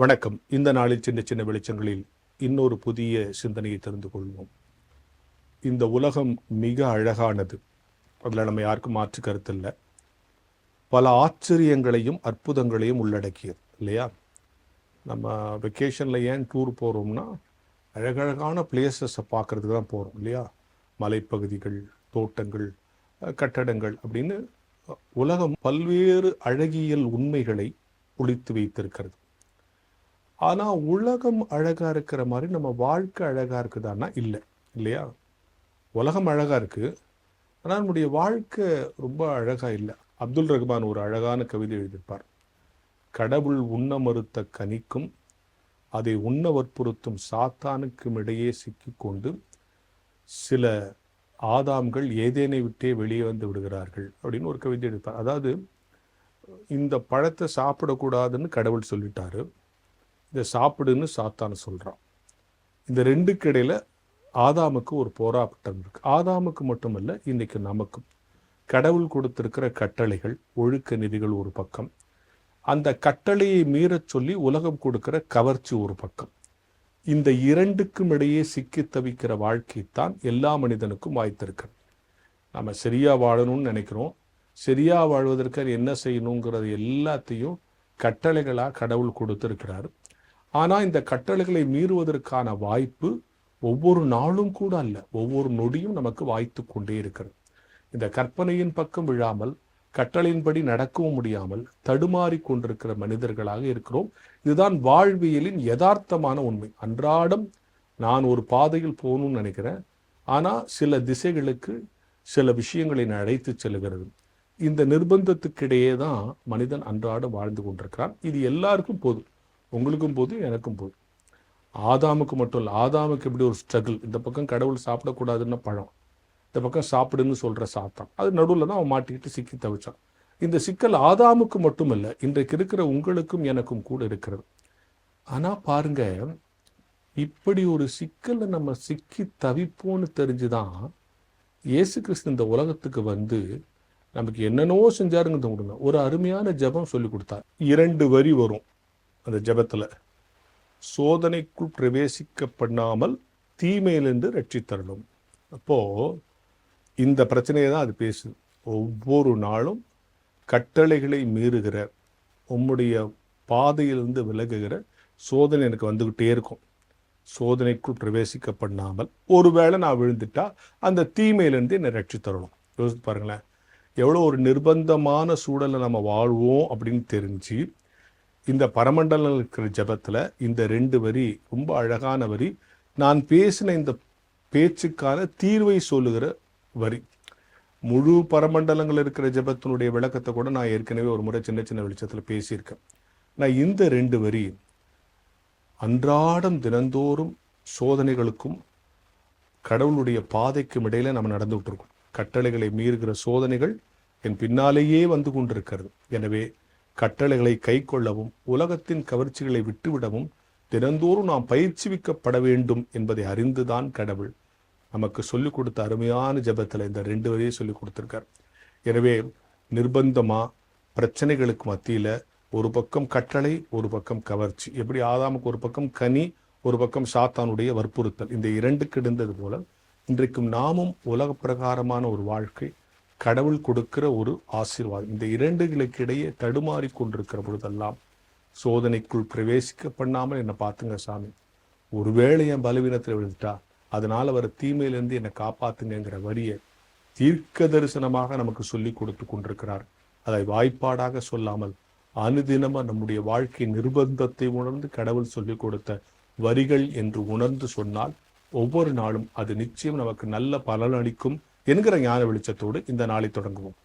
வணக்கம். இந்த நாளில் சின்ன சின்ன வெளிச்சங்களில் இன்னொரு புதிய சிந்தனையை தெரிந்து கொள்வோம். இந்த உலகம் மிக அழகானது. அதில் நம்ம யாருக்கும் மாற்று கருத்து இல்லை பல ஆச்சரியங்களையும் அற்புதங்களையும் உள்ளடக்கியது இல்லையா? நம்ம வெக்கேஷனில் ஏன் டூர் போகிறோம்னா அழகழகான பிளேசஸை பார்க்குறதுக்கு தான் போகிறோம் இல்லையா? மலைப்பகுதிகள் தோட்டங்கள் கட்டடங்கள் அப்படின்னு உலகம் பல்வேறு அழகியல் உண்மைகளை ஒழித்து வைத்திருக்கிறது. ஆனால் உலகம் அழகாக இருக்கிற மாதிரி நம்ம வாழ்க்கை அழகாக இருக்குதான்னா இல்லை இல்லையா? உலகம் அழகாக இருக்குது ஆனால் நம்முடைய வாழ்க்கை ரொம்ப அழகாக இல்லை. அப்துல் ரஹ்மான் ஒரு அழகான கவிதை எழுதியிருப்பார். கடவுள் உண்ண மறுத்த கனிக்கும் அதை உண்ண வற்புறுத்தும் சாத்தானுக்கும் இடையே சிக்கிக்கொண்டு சில ஆதாம்கள் ஏதேனை விட்டே வெளியே வந்து விடுகிறார்கள் அப்படின்னு ஒரு கவிதை எடுப்பார் அதாவது இந்த பழத்தை சாப்பிடக்கூடாதுன்னு கடவுள் சொல்லிட்டாரு. இதை சாப்பிடுன்னு சாத்தான் சொல்கிறான் இந்த ரெண்டுக்கு இடையில் ஆதாமுக்கு ஒரு போராட்டம் இருக்குது ஆதாமுக்கு மட்டுமல்ல இன்றைக்கு நமக்கும். கடவுள் கொடுத்திருக்கிற கட்டளைகள் ஒழுக்க நெறிகள் ஒரு பக்கம். அந்த கட்டளையை மீறச் சொல்லி உலகம் கொடுக்கிற கவர்ச்சி ஒரு பக்கம். இந்த இரண்டுக்கும் இடையே சிக்கி தவிக்கிற வாழ்க்கைத்தான் எல்லா மனிதனுக்கும் வாய்த்திருக்கு நம்ம சரியாக வாழணும்னு நினைக்கிறோம். சரியாக வாழ்வதற்கு என்ன செய்யணுங்கிறது எல்லாத்தையும் கட்டளைகளாக கடவுள் கொடுத்துருக்கிறாரு. ஆனால் இந்த கட்டளைகளை மீறுவதற்கான வாய்ப்பு ஒவ்வொரு நாளும் கூட அல்ல. ஒவ்வொரு நொடியும் நமக்கு வாய்த்து கொண்டே இருக்கிறது. இந்த கற்பனையின் பக்கம் விழாமல் கட்டளையின்படி நடக்கவும் முடியாமல் தடுமாறி கொண்டிருக்கிற மனிதர்களாக இருக்கிறோம். இதுதான் வாழ்வியலின் யதார்த்தமான உண்மை. அன்றாடம் நான் ஒரு பாதையில் போகணும்னு நினைக்கிறேன். ஆனால் சில திசைகளுக்கு சில விஷயங்களை அழைத்து செல்கிறது. இந்த நிர்பந்தத்துக்கிடையே தான் மனிதன் அன்றாடம் வாழ்ந்து கொண்டிருக்கிறான். இது எல்லாருக்கும் போதும். உங்களுக்கும் போது எனக்கும் போது. ஆதாமுக்கு மட்டும் இல்லை ஆதாமுக்கு எப்படி ஒரு ஸ்ட்ரகிள் இந்த பக்கம் கடவுள் சாப்பிடக்கூடாதுன்னு பழம். இந்த பக்கம் சாப்பிடுன்னு சொல்கிற சாத்தான். அது நடுவில் தான் அவன் மாட்டிக்கிட்டு சிக்கி தவிச்சான். இந்த சிக்கல் ஆதாமுக்கு மட்டுமல்ல இன்றைக்கு இருக்கிற உங்களுக்கும் எனக்கும் கூட இருக்கிறது. ஆனால் பாருங்க இப்படி ஒரு சிக்கலை நம்ம சிக்கி தவிப்போம்னு தெரிஞ்சுதான் இயேசு கிறிஸ்து இந்த உலகத்துக்கு வந்து நமக்கு என்னென்னவோ செஞ்சாருங்கிறத தோணுங்க ஒரு அருமையான ஜெபம் சொல்லி கொடுத்தார். இரண்டு வரி வரும். அந்த ஜபத்தில். சோதனைக்குள் பிரவேசிக்க பண்ணாமல் தீமையிலிருந்து ரட்சித்தரணும். அப்போது இந்த பிரச்சனையை தான் அது பேசுது. ஒவ்வொரு நாளும் கட்டளைகளை மீறுகிற உம்முடைய பாதையிலிருந்து விலகுகிற சோதனை எனக்கு வந்துக்கிட்டே இருக்கும். சோதனைக்குள் பிரவேசிக்க பண்ணாமல் ஒருவேளை நான் விழுந்துட்டா அந்த தீமையிலேருந்து என்னை ரட்சித்தரணும். யோசித்து பாருங்களேன். எவ்வளோ ஒரு நிர்பந்தமான சூழலை நம்ம வாழ்வோம் அப்படின்னு தெரிஞ்சு இந்த பரமண்டலம் இருக்கிற ஜபத்தில் இந்த ரெண்டு வரி ரொம்ப அழகான வரி. நான் பேசின இந்த பேச்சுக்கான தீர்வை சொல்லுகிற வரி. முழு பரமண்டலங்கள் இருக்கிற ஜெபத்தினுடைய விளக்கத்தை கூட நான் ஏற்கனவே ஒரு முறை சின்ன சின்ன வெளிச்சத்தில் பேசியிருக்கேன். நான் இந்த ரெண்டு வரி அன்றாடம் தினந்தோறும் சோதனைகளுக்கும் கடவுளுடைய பாதைக்கும் இடையில நம்ம நடந்துகிட்டு இருக்கோம் கட்டளைகளை மீறுகிற சோதனைகள் என் பின்னாலேயே வந்து கொண்டிருக்கிறது. எனவே கட்டளைகளை கைக்கொள்ளவும் உலகத்தின் கவர்ச்சிகளை விட்டுவிடவும் தினந்தோறும் நாம் பயிற்சிவிக்கப்பட வேண்டும் என்பதை அறிந்துதான் கடவுள் நமக்கு சொல்லிக் கொடுத்த அருமையான ஜபத்தில் இந்த ரெண்டு வரையும் சொல்லிக் கொடுத்துருக்கார். எனவே நிர்பந்தமா பிரச்சனைகளுக்கு மத்தியில் ஒரு பக்கம் கட்டளை ஒரு பக்கம் கவர்ச்சி. எப்படி ஆதாமுக்கு ஒரு பக்கம் கனி ஒரு பக்கம் சாத்தானுடைய வற்புறுத்தல். இந்த இரண்டுக்கு இருந்தது போல இன்றைக்கும் நாமும் உலக பிரகாரமான ஒரு வாழ்க்கை கடவுள் கொடுக்கிற ஒரு ஆசீர்வாதம். இந்த இரண்டுகளுக்கு இடையே தடுமாறி கொண்டிருக்கிற பொழுதெல்லாம் சோதனைக்குள் பிரவேசிக்க பண்ணாமல் என்னை பார்த்துங்க சாமி. ஒருவேளை என் பலவீனத்தில் விழுந்துட்டா அதனால வர தீமையிலிருந்து என்னை காப்பாத்துங்கிற வரியை தீர்க்க தரிசனமாக நமக்கு சொல்லி கொடுத்து கொண்டிருக்கிறார். அதை வாய்ப்பாடாக சொல்லாமல் அனுதினமா நம்முடைய வாழ்க்கை நிர்பந்தத்தை உணர்ந்து கடவுள் சொல்லிக் கொடுத்த வரிகள் என்று உணர்ந்து சொன்னால் ஒவ்வொரு நாளும் அது நிச்சயம் நமக்கு நல்ல பலனளிக்கும் என்கிற ஞான வெளிச்சத்தோடு இந்த நாளை தொடங்குவோம்.